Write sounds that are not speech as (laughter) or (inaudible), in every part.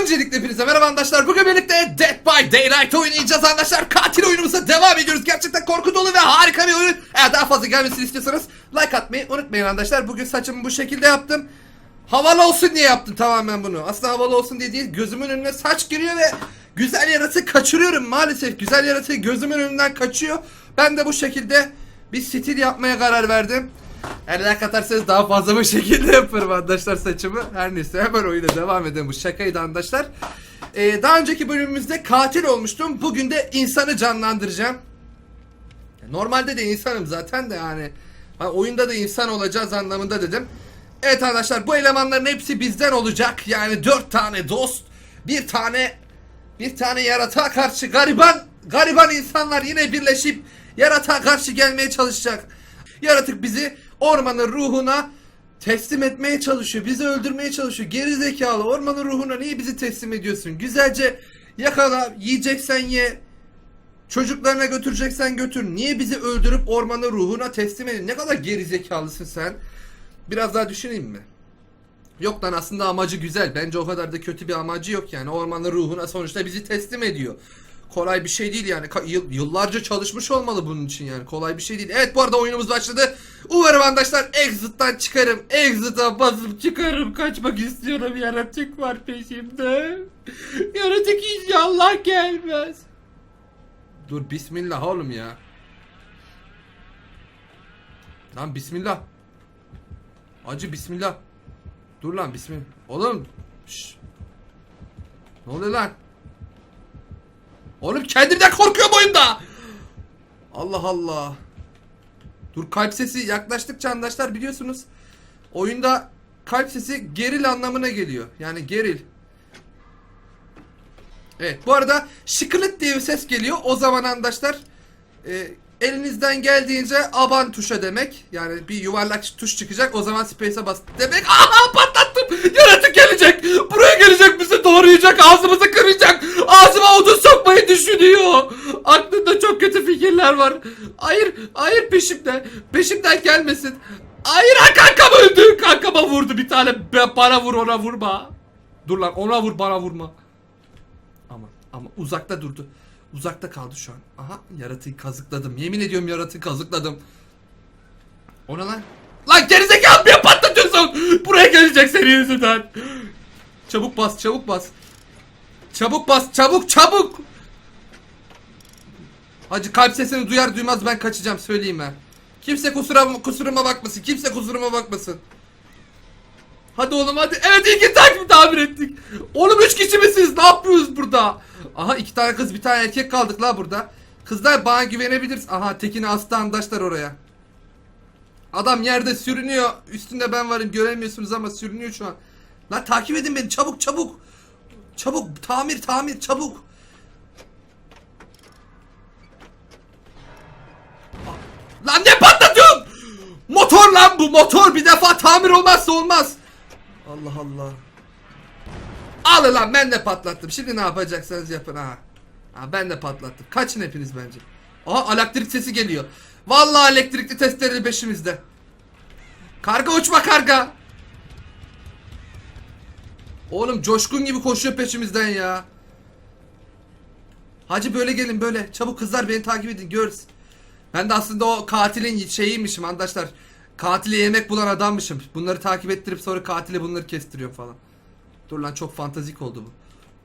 Öncelikle hepinize merhaba arkadaşlar. Bugün birlikte Dead by Daylight oynayacağız arkadaşlar. Katil oyunumuza devam ediyoruz. Gerçekten korku dolu ve harika bir oyun. Eğer daha fazla gelmesini istiyorsanız like atmayı unutmayın arkadaşlar. Bugün saçımı bu şekilde yaptım. Havalı olsun diye yaptım tamamen bunu. Aslında havalı olsun diye değil. Gözümün önüne saç giriyor ve güzel yaratığı kaçırıyorum maalesef. Güzel yaratığı gözümün önünden kaçıyor. Ben de bu şekilde bir stil yapmaya karar verdim. Eğer like atarsanız daha fazla bu şekilde yaparım arkadaşlar saçımı. Her neyse hemen oyuna devam edelim. Bu şakaydı arkadaşlar. Ee, daha önceki bölümümüzde katil olmuştum. Bugün de insanı canlandıracağım. Normalde de insanım zaten de yani. Ha, oyunda da insan olacağız anlamında dedim. Evet arkadaşlar bu elemanların hepsi bizden olacak. Yani dört tane dost, bir tane bir tane yaratığa karşı gariban gariban insanlar yine birleşip yaratığa karşı gelmeye çalışacak. Yaratık bizi ormanın ruhuna teslim etmeye çalışıyor. Bizi öldürmeye çalışıyor. Geri zekalı ormanın ruhuna niye bizi teslim ediyorsun? Güzelce yakala, yiyeceksen ye. Çocuklarına götüreceksen götür. Niye bizi öldürüp ormanın ruhuna teslim edin? Ne kadar geri zekalısın sen. Biraz daha düşüneyim mi? Yok lan aslında amacı güzel. Bence o kadar da kötü bir amacı yok yani. Ormanın ruhuna sonuçta bizi teslim ediyor. Kolay bir şey değil yani. Yıllarca çalışmış olmalı bunun için yani. Kolay bir şey değil. Evet bu arada oyunumuz başladı. Umarım arkadaşlar Exit'ten çıkarım. Exit'a basıp çıkarım. Kaçmak istiyorum. Yaratık var peşimde. (laughs) Yaratık inşallah gelmez. Dur bismillah oğlum ya. Lan bismillah. Acı bismillah. Dur lan bismillah. Oğlum. Şşş. Ne oluyor lan? Oğlum kendimden korkuyorum oyunda. Allah Allah. Dur kalp sesi yaklaştıkça arkadaşlar biliyorsunuz. Oyunda kalp sesi geril anlamına geliyor. Yani geril. Evet bu arada şıkılık diye bir ses geliyor. O zaman arkadaşlar e, elinizden geldiğince aban tuşa demek. Yani bir yuvarlak tuş çıkacak. O zaman space'e bas demek. Aha patlattım. Yaratık gelecek. Buraya gelecek bizi doğrayacak. Ağzımızı kıracak. Ağzıma odun sokmayı düşünüyor. Aklında çok fikirler var. Hayır, hayır peşimden. Peşimden gelmesin. Hayır ha, kankam öldü. Kankama vurdu bir tane. Bana vur ona vurma. Dur lan ona vur bana vurma. Ama ama uzakta durdu. Uzakta kaldı şu an. Aha yaratığı kazıkladım. Yemin ediyorum yaratığı kazıkladım. O ne lan? Lan gerizekalı bir patlatıyorsun. Buraya gelecek senin yüzünden. Çabuk bas çabuk bas. Çabuk bas çabuk çabuk. Hacı kalp sesini duyar duymaz ben kaçacağım söyleyeyim ben. Kimse kusura, kusuruma bakmasın. Kimse kusuruma bakmasın. Hadi oğlum hadi. Evet iki takip tamir ettik. Oğlum üç kişi misiniz? Ne yapıyoruz burada? Aha iki tane kız bir tane erkek kaldık la burada. Kızlar bana güvenebiliriz. Aha Tekin'i astı arkadaşlar oraya. Adam yerde sürünüyor. Üstünde ben varım göremiyorsunuz ama sürünüyor şu an. Lan takip edin beni çabuk çabuk. Çabuk tamir tamir çabuk. Lan ne patlatıyorsun? Motor lan bu motor bir defa tamir olmazsa olmaz. Allah Allah. Al lan ben de patlattım. Şimdi ne yapacaksanız yapın ha. Ha ben de patlattım. Kaçın hepiniz bence. Aha elektrik sesi geliyor. Vallahi elektrikli testleri peşimizde. Karga uçma karga. Oğlum coşkun gibi koşuyor peşimizden ya. Hacı böyle gelin böyle. Çabuk kızlar beni takip edin görsün. Ben de aslında o katilin şeyiymişim arkadaşlar. Katile yemek bulan adammışım. Bunları takip ettirip sonra katile bunları kestiriyorum falan. Dur lan çok fantazik oldu bu.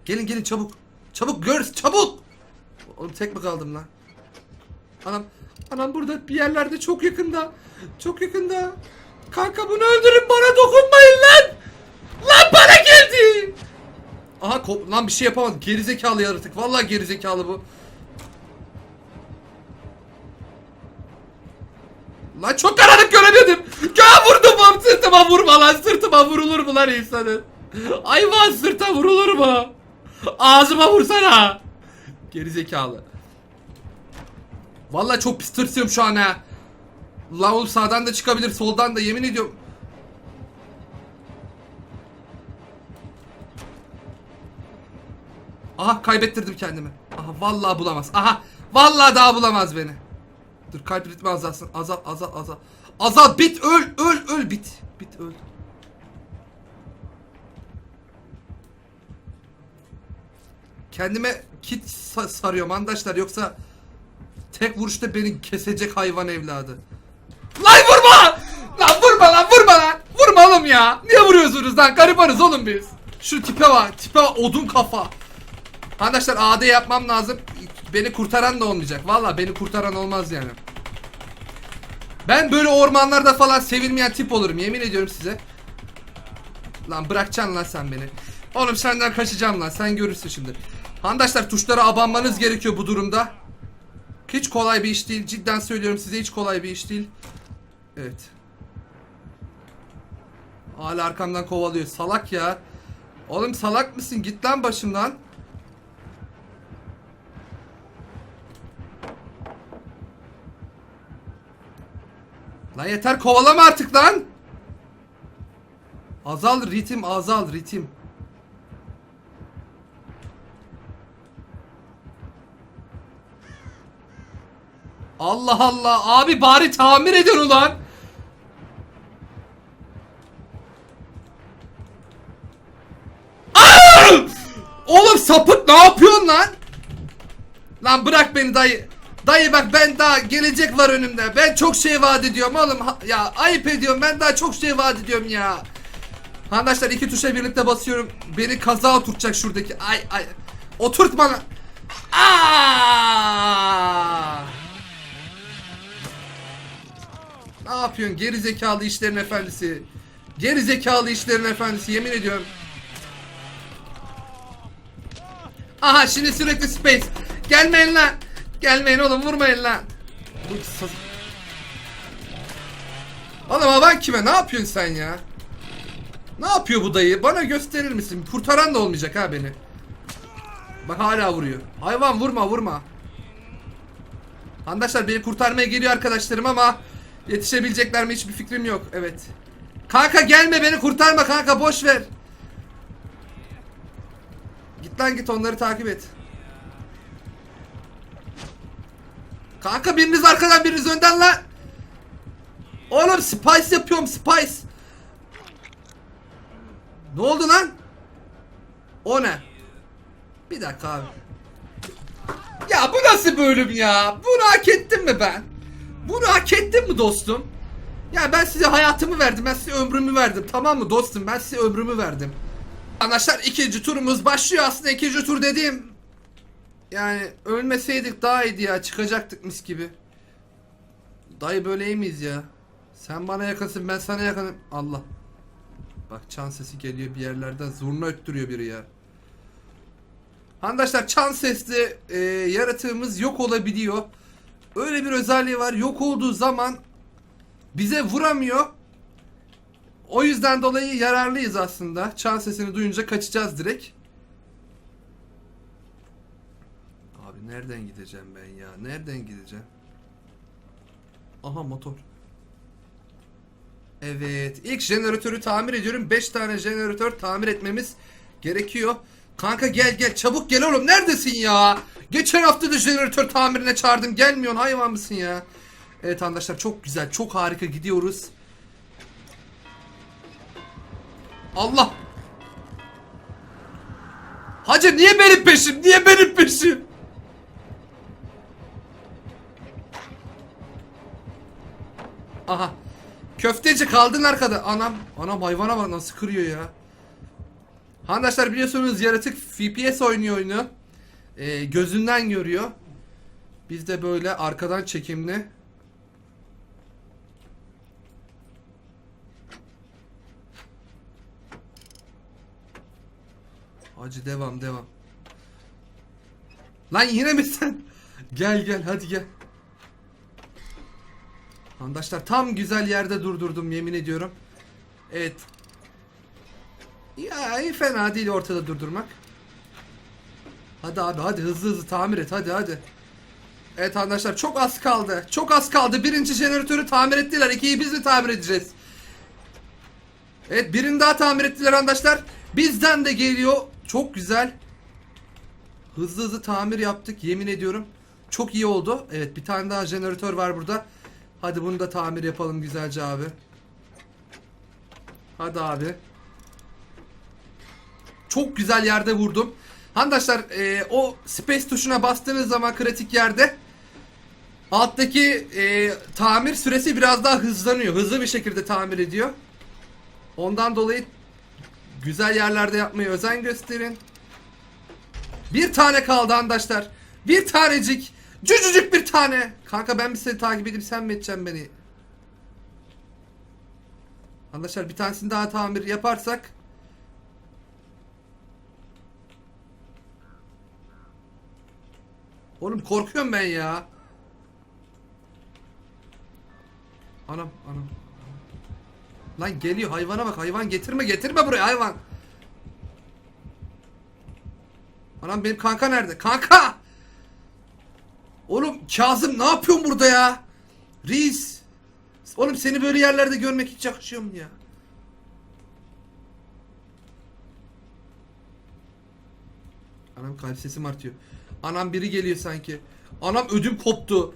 Gelin gelin çabuk. Çabuk gör çabuk. Oğlum tek mi kaldım lan? Anam anam burada bir yerlerde çok yakında. Çok yakında. Kanka bunu öldürün bana dokunmayın lan. Lan bana geldi. Aha lan bir şey yapamadım. Gerizekalı yaratık. Vallahi gerizekalı bu. Lan çok karanlık göremiyordum. Göğe vurdum lan sırtıma vurma lan sırtıma vurulur mu lan insanın? Hayvan sırta vurulur mu? Ağzıma vursana. Gerizekalı. Vallahi çok pis tırsıyorum şu an ha. Oğlum sağdan da çıkabilir soldan da yemin ediyorum. Aha kaybettirdim kendimi. Aha vallahi bulamaz. Aha vallahi daha bulamaz beni. Dur kalp ritmi azalsın. Azal azal azal. Azal bit öl öl öl bit. Bit öl. kendime kit sa- sarıyorum arkadaşlar yoksa tek vuruşta beni kesecek hayvan evladı. Lan vurma! Lan vurma lan vurma lan! Vurma oğlum ya! Niye vuruyorsunuz lan? Garibanız oğlum biz. Şu tipe bak, tipe bak, odun kafa. Arkadaşlar AD yapmam lazım. Beni kurtaran da olmayacak. Valla beni kurtaran olmaz yani. Ben böyle ormanlarda falan sevilmeyen tip olurum yemin ediyorum size. Lan bırakacaksın lan sen beni. Oğlum senden kaçacağım lan sen görürsün şimdi. Arkadaşlar tuşlara abanmanız gerekiyor bu durumda. Hiç kolay bir iş değil. Cidden söylüyorum size hiç kolay bir iş değil. Evet. Hala arkamdan kovalıyor. Salak ya. Oğlum salak mısın? Git lan başımdan. Lan yeter kovalama artık lan. Azal ritim azal ritim. Allah Allah abi bari tamir edin ulan. Oğlum sapık ne yapıyorsun lan? Lan bırak beni dayı. Dayı bak ben daha gelecek var önümde. Ben çok şey vaat ediyorum oğlum. Ya ayıp ediyorum ben daha çok şey vaat ediyorum ya. Arkadaşlar iki tuşa birlikte basıyorum. Beni kaza oturtacak şuradaki. Ay ay. Oturtma lan. Aa! Ne yapıyorsun geri zekalı işlerin efendisi? Geri zekalı işlerin efendisi yemin ediyorum. Aha şimdi sürekli space. Gelmeyin lan. Gelmeyin oğlum vurmayın lan. Oğlum aban kime ne yapıyorsun sen ya? Ne yapıyor bu dayı? Bana gösterir misin? Kurtaran da olmayacak ha beni. Bak hala vuruyor. Hayvan vurma vurma. Arkadaşlar beni kurtarmaya geliyor arkadaşlarım ama yetişebilecekler mi hiçbir fikrim yok. Evet. Kanka gelme beni kurtarma kanka boş ver. Git lan git onları takip et. Kanka biriniz arkadan biriniz önden lan. Oğlum spice yapıyorum spice. Ne oldu lan? O ne? Bir dakika abi. Ya bu nasıl bölüm ya? Bunu hak ettim mi ben? Bunu hak ettim mi dostum? Ya ben size hayatımı verdim. Ben size ömrümü verdim. Tamam mı dostum? Ben size ömrümü verdim. Arkadaşlar ikinci turumuz başlıyor aslında ikinci tur dediğim. Yani ölmeseydik daha iyiydi ya. Çıkacaktık mis gibi. Dayı böyle iyi miyiz ya? Sen bana yakınsın ben sana yakınım. Allah. Bak çan sesi geliyor bir yerlerden. Zurna öttürüyor biri ya. Arkadaşlar çan sesli e, yaratığımız yok olabiliyor. Öyle bir özelliği var. Yok olduğu zaman bize vuramıyor. O yüzden dolayı yararlıyız aslında. Çan sesini duyunca kaçacağız direkt. Nereden gideceğim ben ya? Nereden gideceğim? Aha motor. Evet. ilk jeneratörü tamir ediyorum. 5 tane jeneratör tamir etmemiz gerekiyor. Kanka gel gel çabuk gel oğlum. Neredesin ya? Geçen hafta da jeneratör tamirine çağırdım. Gelmiyorsun hayvan mısın ya? Evet arkadaşlar çok güzel. Çok harika gidiyoruz. Allah. Hacı niye benim peşim? Niye benim peşim? Aha. Köfteci kaldın arkada. Anam. Anam hayvana bak nasıl kırıyor ya. Arkadaşlar biliyorsunuz yaratık FPS oynuyor oyunu. Ee, gözünden görüyor. Biz de böyle arkadan çekimli. Hacı devam devam. Lan yine mi sen? (laughs) gel gel hadi gel. Arkadaşlar tam güzel yerde durdurdum yemin ediyorum. Evet. Ya iyi fena değil ortada durdurmak. Hadi abi hadi hızlı hızlı tamir et hadi hadi. Evet arkadaşlar çok az kaldı. Çok az kaldı. Birinci jeneratörü tamir ettiler. İkiyi biz mi tamir edeceğiz? Evet birini daha tamir ettiler arkadaşlar. Bizden de geliyor. Çok güzel. Hızlı hızlı tamir yaptık yemin ediyorum. Çok iyi oldu. Evet bir tane daha jeneratör var burada. Hadi bunu da tamir yapalım güzelce abi. Hadi abi. Çok güzel yerde vurdum. Arkadaşlar e, o space tuşuna bastığınız zaman kritik yerde alttaki e, tamir süresi biraz daha hızlanıyor. Hızlı bir şekilde tamir ediyor. Ondan dolayı güzel yerlerde yapmaya özen gösterin. Bir tane kaldı arkadaşlar. Bir tanecik. Cücücük bir tane. Kanka ben bir seni takip edeyim sen mi edeceksin beni? Arkadaşlar bir tanesini daha tamir yaparsak Oğlum korkuyorum ben ya. Anam anam. Lan geliyor hayvana bak hayvan getirme getirme buraya hayvan. Anam benim kanka nerede? Kanka! Oğlum Kazım ne yapıyorsun burada ya? Reis. Oğlum seni böyle yerlerde görmek hiç yakışıyor mu ya? Anam kalp sesim artıyor. Anam biri geliyor sanki. Anam ödüm koptu.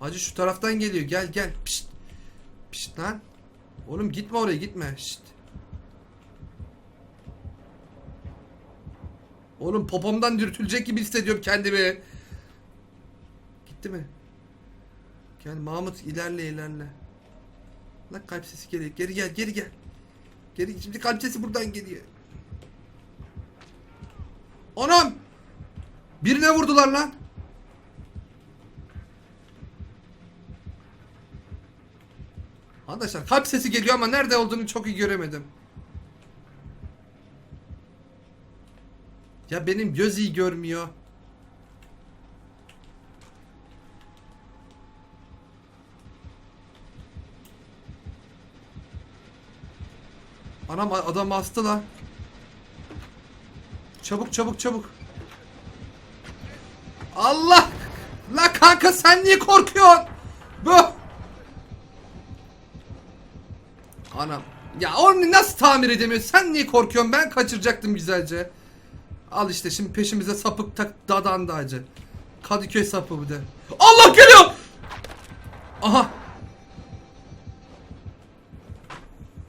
Hacı şu taraftan geliyor. Gel gel. Pişt. Pişt lan. Oğlum gitme oraya gitme. Şşt. Oğlum popomdan dürtülecek gibi hissediyorum kendimi. Gitti mi? Gel Mahmut ilerle ilerle. Lan kalp sesi geliyor. Geri gel geri gel. Geri şimdi kalp sesi buradan geliyor. Anam! Birine vurdular lan. Arkadaşlar kalp sesi geliyor ama nerede olduğunu çok iyi göremedim. Ya benim göz iyi görmüyor. Anam adam hasta lan. Çabuk çabuk çabuk. Allah! La kanka sen niye korkuyorsun? Bu. Anam. Ya onu nasıl tamir edemiyorsun? Sen niye korkuyorsun? Ben kaçıracaktım güzelce. Al işte şimdi peşimize sapık tak dadandı acı. Kadıköy sapı bu de. Allah geliyor! Aha.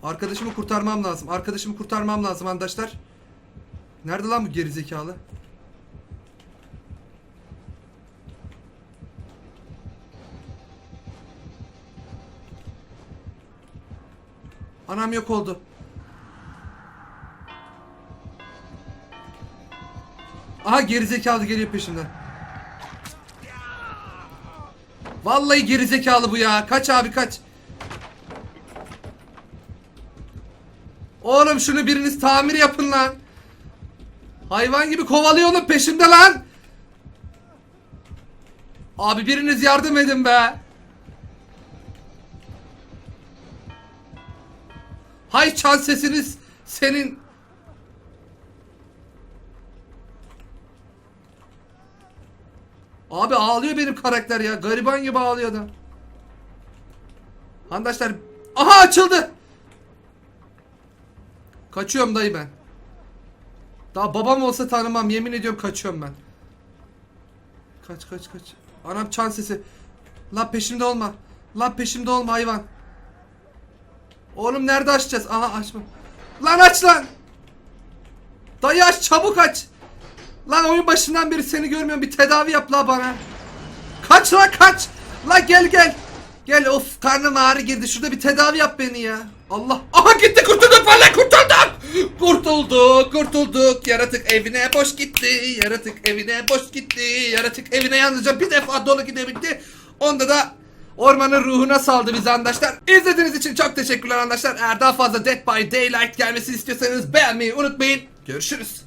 Arkadaşımı kurtarmam lazım. Arkadaşımı kurtarmam lazım arkadaşlar. Nerede lan bu gerizekalı? Anam yok oldu. Aha gerizekalı geliyor peşimden. Vallahi gerizekalı bu ya. Kaç abi kaç. Oğlum şunu biriniz tamir yapın lan. Hayvan gibi kovalıyor oğlum peşimde lan. Abi biriniz yardım edin be. Hay çan sesiniz senin. Abi ağlıyor benim karakter ya. Gariban gibi ağlıyor adam. Arkadaşlar aha açıldı. Kaçıyorum dayı ben. Daha babam olsa tanımam. Yemin ediyorum kaçıyorum ben. Kaç kaç kaç. Anam çan sesi. Lan peşimde olma. Lan peşimde olma hayvan. Oğlum nerede açacağız? Aha açma. Lan aç lan. Dayı aç çabuk aç. Lan oyun başından beri seni görmüyorum. Bir tedavi yap la bana. Kaç lan kaç. La gel gel. Gel of karnım ağrı girdi. Şurada bir tedavi yap beni ya. Allah. Aha gitti kurtulduk valla kurtulduk. Kurtulduk kurtulduk. Yaratık evine boş gitti. Yaratık evine boş gitti. Yaratık evine yalnızca bir defa dolu gidebildi. Onda da Ormanın ruhuna saldı bizi arkadaşlar. İzlediğiniz için çok teşekkürler arkadaşlar. Eğer daha fazla Dead by Daylight gelmesini istiyorsanız beğenmeyi unutmayın. Görüşürüz.